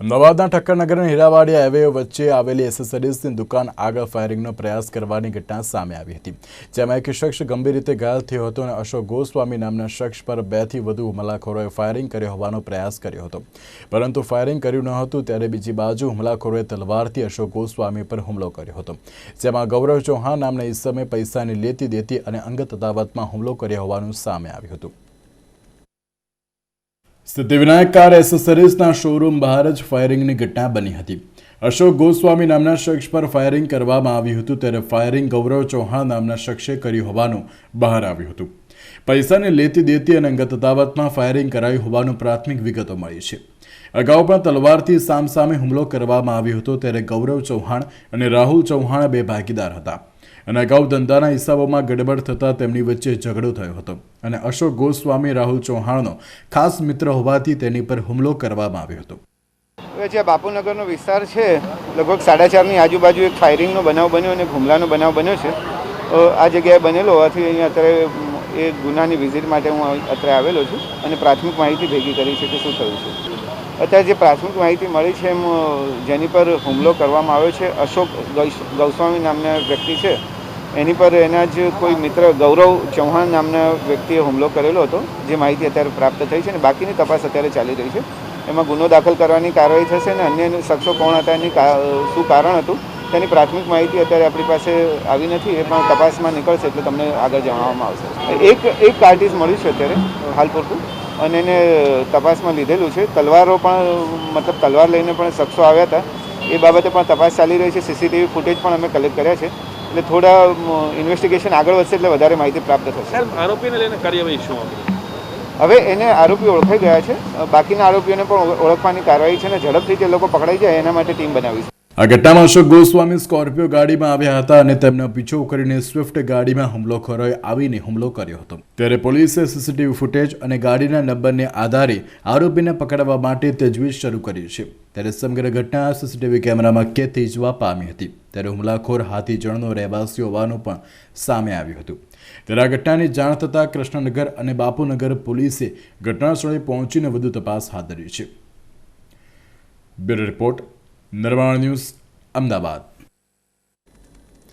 અમદાવાદના ઠક્કરનગર અને હીરાવાડી હાઈવે વચ્ચે આવેલી એસેસરીઝની દુકાન આગળ ફાયરિંગનો પ્રયાસ કરવાની ઘટના સામે આવી હતી, જેમાં એક શખ્સ ગંભીર રીતે ઘાયલ થયો હતો અને અશોક ગોસ્વામી નામના શખ્સ પર બેથી વધુ હુમલાખોરોએ ફાયરિંગ કર્યો હોવાનો પ્રયાસ કર્યો હતો. પરંતુ ફાયરિંગ કર્યું ન હતું ત્યારે બીજી બાજુ હુમલાખોરોએ તલવારથી અશોક ગોસ્વામી પર હુમલો કર્યો હતો, જેમાં ગૌરવ ચૌહાણ નામના ઈસમે પૈસાની લેતી દેતી અને અંગત અદાવતમાં હુમલો કર્યો હોવાનું સામે આવ્યું હતું. સિદ્ધિવિનાયક કાર એસેસરીઝના શોરૂમ બહાર જ ફાયરિંગની ઘટના બની હતી. અશોક ગોસ્વામી નામના શખ્સ પર ફાયરિંગ કરવામાં આવ્યું હતું, ત્યારે ફાયરિંગ ગૌરવ ચૌહાણ નામના શખ્સે કર્યું હોવાનું બહાર આવ્યું હતું. પૈસાની લેતી દેતી અને અંગત અદાવતમાં ફાયરિંગ કરાયું હોવાનું પ્રાથમિક વિગતો મળી છે. અગાઉ પણ તલવારથી સામસામે હુમલો કરવામાં આવ્યો હતો, ત્યારે ગૌરવ ચૌહાણ અને રાહુલ ચૌહાણ બે ભાગીદાર હતા. અને અગાઉ ધંધાના હિસાબોમાં ગડબડ થતાં તેમની વચ્ચે ઝઘડો થયો હતો. અને અશોક ગોસ્વામી, રાહુલ ચૌહાણનો ખાસ મિત્ર હોવાથી તેની પર હુમલો કરવામાં આવ્યો હતો. જે બાપુનગરનો વિસ્તાર છે, લગભગ સાડા ચારની આજુબાજુ એક ફાયરિંગનો બનાવ બન્યો અને હુમલાનો બનાવ બન્યો છે. આ જગ્યાએ બનેલો હોવાથી અહીંયા અત્યારે એ ગુનાની વિઝિટ માટે હું અત્યારે આવેલો છું અને પ્રાથમિક માહિતી ભેગી કરી છે કે શું થયું છે. અત્યારે જે પ્રાથમિક માહિતી મળી છે એમ જેની પર હુમલો કરવામાં આવ્યો છે. અશોક ગૌસ્વામી નામના વ્યક્તિ છે. એની પર એના જ કોઈ મિત્ર ગૌરવ ચૌહાણ નામના વ્યક્તિએ હુમલો કરેલો હતો, જે માહિતી અત્યારે પ્રાપ્ત થઈ છે અને બાકીની તપાસ અત્યારે ચાલી રહી છે. એમાં ગુનો દાખલ કરવાની કાર્યવાહી થશે અને અન્ય શખ્સો કોણ હતા એની શું કારણ હતું, તેની પ્રાથમિક માહિતી અત્યારે આપણી પાસે આવી નથી, એ પણ તપાસમાં નીકળશે એટલે તમને આગળ જણાવવામાં આવશે. એક એક કાર્ટિસ મળ્યું છે અત્યારે, હાલ પૂરતું, અને એને તપાસમાં લીધેલું છે. તલવારો પણ, મતલબ તલવાર લઈને પણ શખ્સો આવ્યા હતા. એ બાબતે પણ તપાસ ચાલી રહી છે. સીસીટીવી ફૂટેજ પણ અમે કલેક્ટ કર્યા છે. એટલે થોડા ઇન્વેસ્ટિગેશન આગળ વધશે એટલે વધારે માહિતી પ્રાપ્ત થશે. આરોપીને લઈને કાર્યવાહી શું હવે એને આરોપી ઓળખાઈ ગયા છે. બાકીના આરોપીઓને પણ ઓળખવાની કાર્યવાહી છે અને ઝડપથી તે લોકો પકડાઈ જાય એના માટે ટીમ બનાવી છે. આ ઘટનામાં અશોક ગોસ્વામી સ્કોર્પિયો ગાડીમાં આવ્યા હતા અને તેમનો પીછો કરીને સ્વિફ્ટ ગાડીમાં હુમલોખોરોએ આવીને હુમલો કર્યો હતો. ત્યારે પોલીસે સીસીટીવી ફૂટેજ અને ગાડીના નંબરને આધારે આરોપીને પકડવા માટે તજવીજ શરૂ કરી છે. ત્યારે સમગ્ર ઘટના સીસીટીવી કેમેરામાં કેદ થઈ જવા પામી હતી. ત્યારે હુમલાખોર હાથીજણનો રહેવાસી હોવાનું પણ સામે આવ્યું હતું. ત્યારે ઘટનાની જાણ થતાં કૃષ્ણનગર અને બાપુનગર પોલીસે ઘટનાસ્થળે પહોંચીને વધુ તપાસ હાથ ધરી છે. Bureau report Nirman news, Ahmedabad.